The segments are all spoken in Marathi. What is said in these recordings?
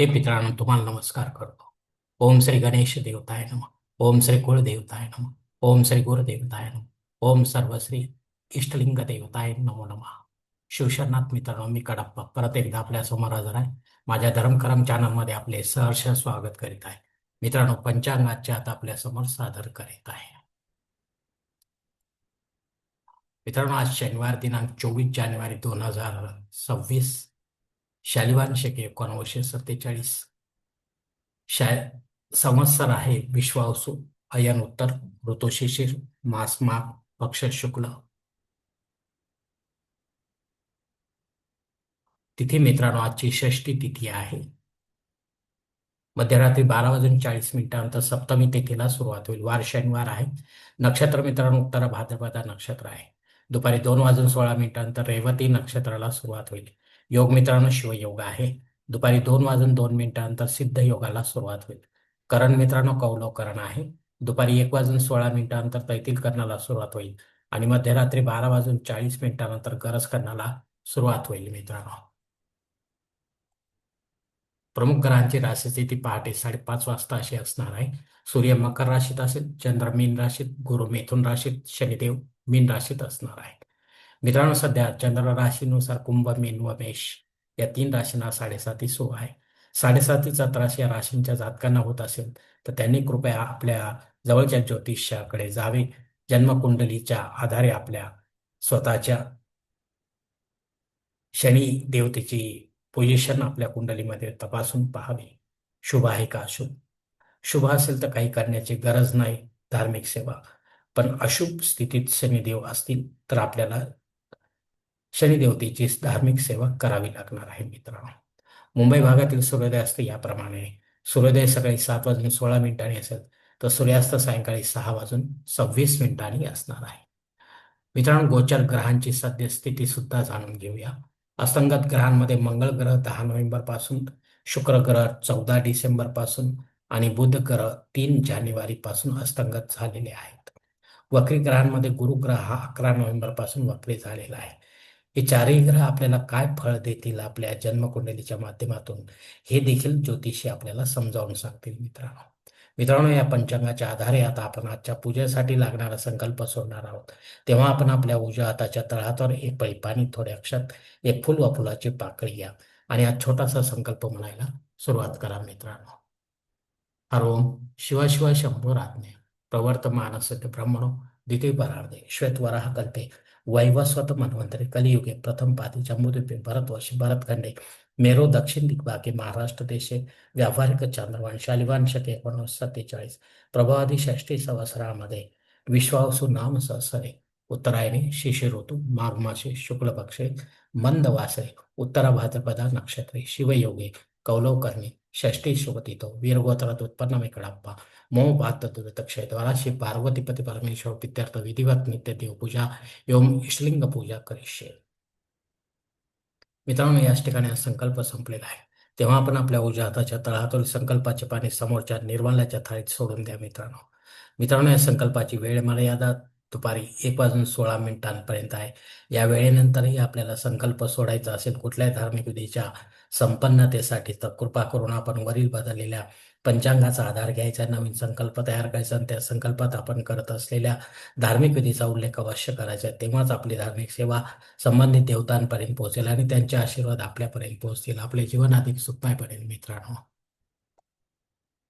हे मित्रांनो तुम्हाला नमस्कार करतो. ओम श्री गणेश देवताय नम. ओम श्री कुळदेवताय नम. ओम श्री गुरुदेवताय नम. ओम सर्वश्री इष्टलिंग देवताय नमो नमः. शिवशरनाथ मित्रांनो मी कडप्पा. परत एकदा आपल्यासमोर हजर आहे. माझ्या धर्मकरम चॅनलमध्ये आपले सहर्ष स्वागत करीत आहे. मित्रांनो पंचांगाचे आता आपल्यासमोर सादर करीत आहे. मित्रांनो आज शनिवार दिनांक चोवीस जानेवारी दोन हजार सव्वीस. शालिवान शके एकोणवीसशे सत्तेचाळीस. शा संवत्सर आहे विश्वावसु अयन उत्तर ऋतुशिशिर मास माघ पक्ष शुक्ल. तिथे मित्रांनो आजची षष्टी तिथी आहे. मध्यरात्री बारा वाजून चाळीस मिनिटानंतर सप्तमी तिथीला सुरुवात होईल. वार शनिवार आहे. नक्षत्र मित्रांनो उत्तर भाद्रपदा नक्षत्र आहे. दुपारी दोन वाजून सोळा मिनिटानंतर रेवती नक्षत्राला सुरुवात होईल. योग मित्रांनो शिवयोग आहे. दुपारी दोन वाजून दोन मिनिटानंतर सिद्ध योगाला सुरुवात होईल. करण मित्रांनो कौलवकरण आहे. दुपारी एक वाजून सोळा मिनिटानंतर तैतील करणाला सुरुवात होईल आणि मध्यरात्री बारा वाजून चाळीस मिनिटानंतर गरज करण्याला सुरुवात होईल मित्रांनो. प्रमुख ग्रहांची राशीस्थिती पहाटे साडेपाच वाजता अशी असणार आहे. सूर्य मकर राशीत असेल चंद्र मीन राशीत गुरु मिथुन राशीत शनिदेव मीन राशीत असणार आहे. मित्रांनो सध्या चंद्र राशीनुसार कुंभ मीन व मेष या तीन राशींना साडेसाती सुरू आहे. साडेसातीचा त्रास या राशींच्या जातकांना होत असेल तर त्यांनी कृपया आपल्या जवळच्या ज्योतिष्याकडे जावे. जन्मकुंडलीच्या आधारे आपल्या स्वतःच्या शनी देवतेची पोझिशन आपल्या कुंडलीमध्ये तपासून पाहावी. शुभ आहे का अशुभ? शुभ असेल तर काही करण्याची गरज नाही धार्मिक सेवा. पण अशुभ स्थितीत शनिदेव असतील तर आपल्याला शनिदेवतेची धार्मिक सेवा करावी लागणार आहे मित्रांनो. मुंबई भागातील सूर्योदय सूर्योदयास्त याप्रमाणे सूर्योदय सकाळी सात वाजून सोळा मिनिटांनी असेल तर सूर्यास्त सायंकाळी सहा वाजून सव्वीस मिनिटांनी असणार आहे. मित्रांनो गोचर ग्रहांची सद्यस्थिती सुद्धा जाणून घेऊया. असंगत ग्रहांमध्ये मंगळ ग्रह दहा नोव्हेंबरपासून शुक्र ग्रह चौदा डिसेंबरपासून आणि बुध ग्रह तीन जानेवारी पासून अस्तंगत झालेले आहेत. वक्री ग्रहांमध्ये गुरु ग्रह हा अकरा नोव्हेंबरपासून वक्री झालेला आहे. हे चारही ग्रह आपल्याला काय फळ देतील आपल्या जन्मकुंडलीच्या माध्यमातून हे देखील ज्योतिषी आपल्याला समजावून सांगतील मित्रांनो. मित्रांनो या पंचांगाच्या आधारे आता आपण आजच्या पूजेसाठी लागणारा संकल्प सोडणार आहोत. तेव्हा आपण आपल्या उजव्या हाताच्या तळहातावर एक पैपानी थोड्या थोडे अक्षत एक फुल व फुलाची पाकळी घ्या आणि हा छोटासा संकल्प म्हणायला सुरुवात करा मित्रांनो. हरोम शिवाशिवा शंभू शंभो राज्ञे प्रवर्त मानस ब्रह्मणो द्वितीय परार्धे श्वेतवराह कल्पे वैवस्वत मन्वंतरे कलियुगे प्रथम पादी जम्बूद्वीपे भरतवर्ष भरतखंडे मेरो दक्षिण दिग्भागे महाराष्ट्र देशे व्यावहारिक चांद्रवान शालिवान शके एकोणीस सत्तेचाळीस प्रभावादी षष्टी संवत्सरामध्ये विश्वावसु नाम सहसरे उत्तरायणी शिशिर ऋतू माघ शुक्लपक्षे मंदवासरे पक्षे उत्तरा भाद्रपदा नक्षत्रे शिवयोगे कौलवकर्णी षष्टी शुभतितो वीरगोत्रात उत्पन्न मेकडाप्पा मोह भात दुर्दक्षय द्वारा परमेश्वर पित्यर्थ विधिवत नित्य देवपूजा एवं इष्टलिंग पूजा करिष्ये। मित्रांनो याच ठिकाणी हा संकल्प संपलेला आहे. तेव्हा आपण आपल्या उजव्या हाताच्या तळहातून संकल्पाचे पाणी समोरच्या निर्माल्याच्या थाळीत सोडून द्या मित्रांनो. मित्रांनो या संकल्पाची वेळ मर्यादा दुपारी एक वाजून सोळा मिनिटांपर्यंत आहे. या वेळेनंतरही आपल्याला संकल्प सोडायचा असेल कुठल्याही धार्मिक विधीच्या संपन्नतेसाठी तर कृपा करून आपण वरील बदललेल्या पंचांगाचा आधार घ्यायचा नवीन संकल्प तयार करायचा आणि त्या संकल्पात आपण करत असलेल्या धार्मिक विधीचा उल्लेख अवश्य करायचा. तेव्हाच आपली धार्मिक सेवा संबंधित देवतांपर्यंत पोहोचेल आणि त्यांचे आशीर्वाद आपल्यापर्यंत पोहोचतील. आपले जीवन अधिक सुखमय पडेल मित्रांनो.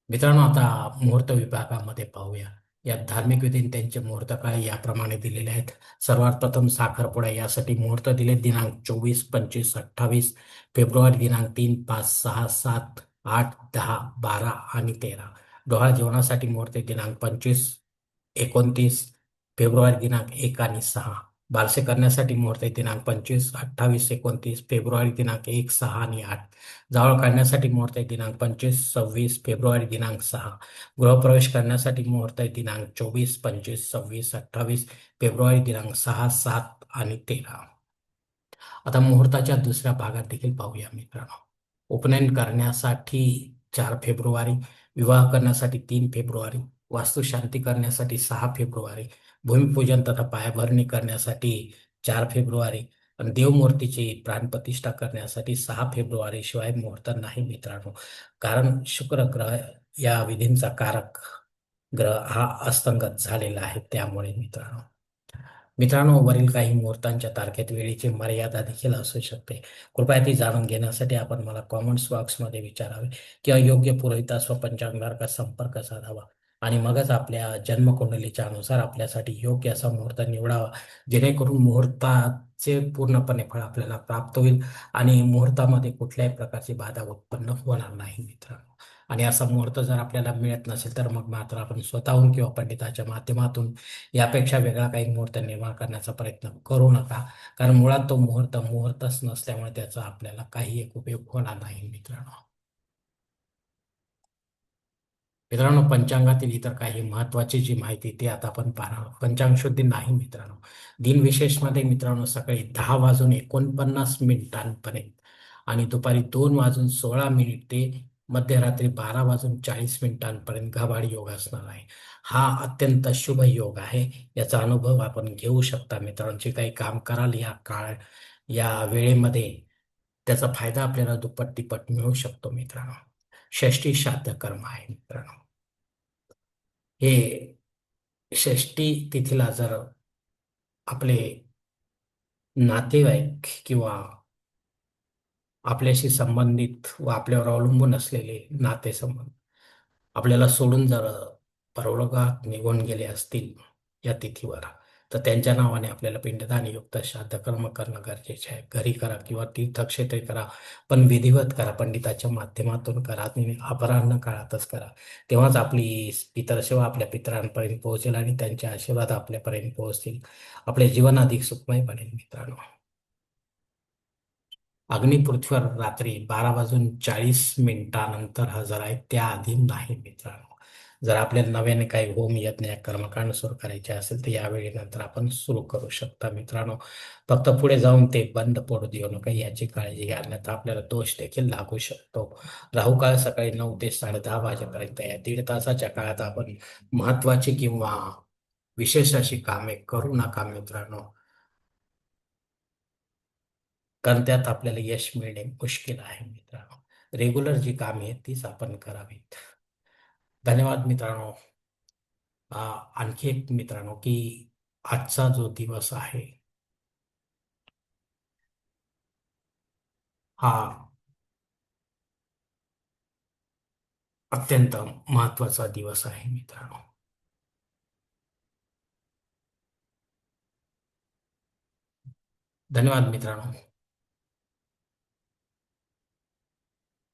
मित्रांनो आता मुहूर्त विभागामध्ये पाहूया. या धार्मिक विधीने त्यांचे मुहूर्त काय याप्रमाणे दिलेले आहेत. सर्वात प्रथम साखरपुडा यासाठी मुहूर्त दिले. दिनांक चोवीस पंचवीस अठ्ठावीस. फेब्रुवारी दिनांक तीन पाच सहा सात. आठ दहा बारा आणि तेरा. डोहाळ जेवणासाठी मुहूर्त दिनांक पंचवीस एकोणतीस फेब्रुवारी दिनांक एक आणि सहा. बारसे करण्यासाठी मुहूर्त दिनांक पंचवीस अठ्ठावीस एकोणतीस फेब्रुवारी दिनांक एक सहा आणि आठ. जावळ काढण्यासाठी मुहूर्त दिनांक पंचवीस सव्वीस फेब्रुवारी दिनांक सहा. गृहप्रवेश करण्यासाठी मुहूर्त दिनांक चोवीस पंचवीस सव्वीस अठ्ठावीस फेब्रुवारी दिनांक सहा सात आणि तेरा. आता मुहूर्ताच्या दुसऱ्या भागात देखील पाहूया मित्रांनो. उपनयन करण्यासाठी चार फेब्रुवारी विवाह करण्यासाठी तीन फेब्रुवारी वास्तुशांती करण्यासाठी सहा फेब्रुवारी भूमिपूजन तथा पायाभरणी करण्यासाठी चार फेब्रुवारी आणि देवमूर्तीची प्राणप्रतिष्ठा करण्यासाठी सहा फेब्रुवारी शिवाय मुहूर्त नाही मित्रांनो. कारण शुक्र ग्रह या विधींचा कारक ग्रह हा अस्तंगत झालेला आहे त्यामुळे मित्रांनो. मित्रांनो वरील काही मुहूर्तांच्या तारखेत वेळेची मर्यादा देखील असू शकते. कृपया ती जाणून घेण्यासाठी आपण मला कॉमेंट्स बॉक्समध्ये विचारावे किंवा योग्य पुरोहिता पंचांगारका संपर्क साधावा आणि मगच आपल्या जन्मकुंडलीच्या अनुसार आपल्यासाठी योग्य असा मुहूर्त निवडावा जेणेकरून मुहूर्ताचे पूर्णपणे फळ आपल्याला प्राप्त होईल आणि मुहूर्तामध्ये कुठल्याही प्रकारची बाधा उत्पन्न होणार नाही मित्रांनो. आणि असा मुहूर्त जर आपल्याला मिळत नसेल तर मग मात्र आपण स्वतःहून किंवा पंडिताच्या माध्यमातून यापेक्षा वेगळा काही मुहूर्त निर्माण करण्याचा प्रयत्न करू नका. कारण मुळात तो मुहूर्त मुहूर्तच नसल्यामुळे त्याचा आपल्याला काही एक उपयोग होणार नाही मित्रांनो. मित्रांनो पंचांगातील इतर काही महत्वाची जी माहिती ती आता आपण पाहणार पंचांग शुद्धी नाही मित्रांनो. दिनविशेषमध्ये मित्रांनो सकाळी दहा वाजून एकोणपन्नास मिनिटांपर्यंत आणि दुपारी दोन वाजून सोळा मिनिट ते मध्यरात्री बारा वाजून चाळीस मिनिटांपर्यंत घबाड योग असणार आहे. हा अत्यंत शुभ योग आहे. याचा अनुभव आपण घेऊ शकता मित्रांचे. काही काम कराल या काळ या वेळेमध्ये त्याचा फायदा आपल्याला दुप्पट तिप्पट मिळू शकतो मित्रांनो. षष्टी श्राद्ध कर्म आहे मित्रांनो. हे षष्टी तिथीला जर आपले नातेवाईक किंवा आपल्याशी संबंधित व आपल्यावर अवलंबून असलेले नातेसंबंध आपल्याला सोडून जर परलोकात निघून गेले असतील या तिथीवर तर त्यांच्या नावाने आपल्याला पिंडदान युक्त श्राद्ध कर्म करणं गरजेचे आहे. घरी करा किंवा तीर्थक्षेत्रे करा पण विधिवत करा पंडिताच्या माध्यमातून करा अपराह्न काळातच करा. तेव्हाच आपली पितरसेवा आपल्या पितरांपर्यंत पोहोचेल आणि त्यांचे आशीर्वाद आपल्यापर्यंत पोहोचतील. आपले जीवन अधिक सुखमय बनेल मित्रांनो. अग्निपृथ्वीवर रात्री बारा वाजून चाळीस मिनिटानंतर हजर आहे त्याआधी नाही मित्रांनो. जर आपल्याला नव्याने काही होम यज्ञ कर्मकांड सुरू करायचे असेल तर यावेळी नंतर आपण सुरू करू शकता मित्रांनो. फक्त पुढे जाऊन ते बंद पडू देऊ नका याची काळजी घ्या अन्यथा आपल्याला दोष देखील लागू शकतो. राहू काळ सकाळी नऊ ते साडे दहा वाजेपर्यंत या दीड तासाच्या काळात आपण महत्वाची किंवा विशेष अशी कामे करू नका मित्रांनो. कारण त्यात आपल्याला यश मिळणे मुश्किल आहे मित्रांनो. रेग्युलर जी कामे आहेत तीच आपण करावीत. धन्यवाद मित्रांनो. आणखी एक मित्रांनो की आजचा जो दिवस आहे. हा. अत्यंत महत्त्वाचा दिवस आहे मित्रांनो. धन्यवाद मित्रांनो.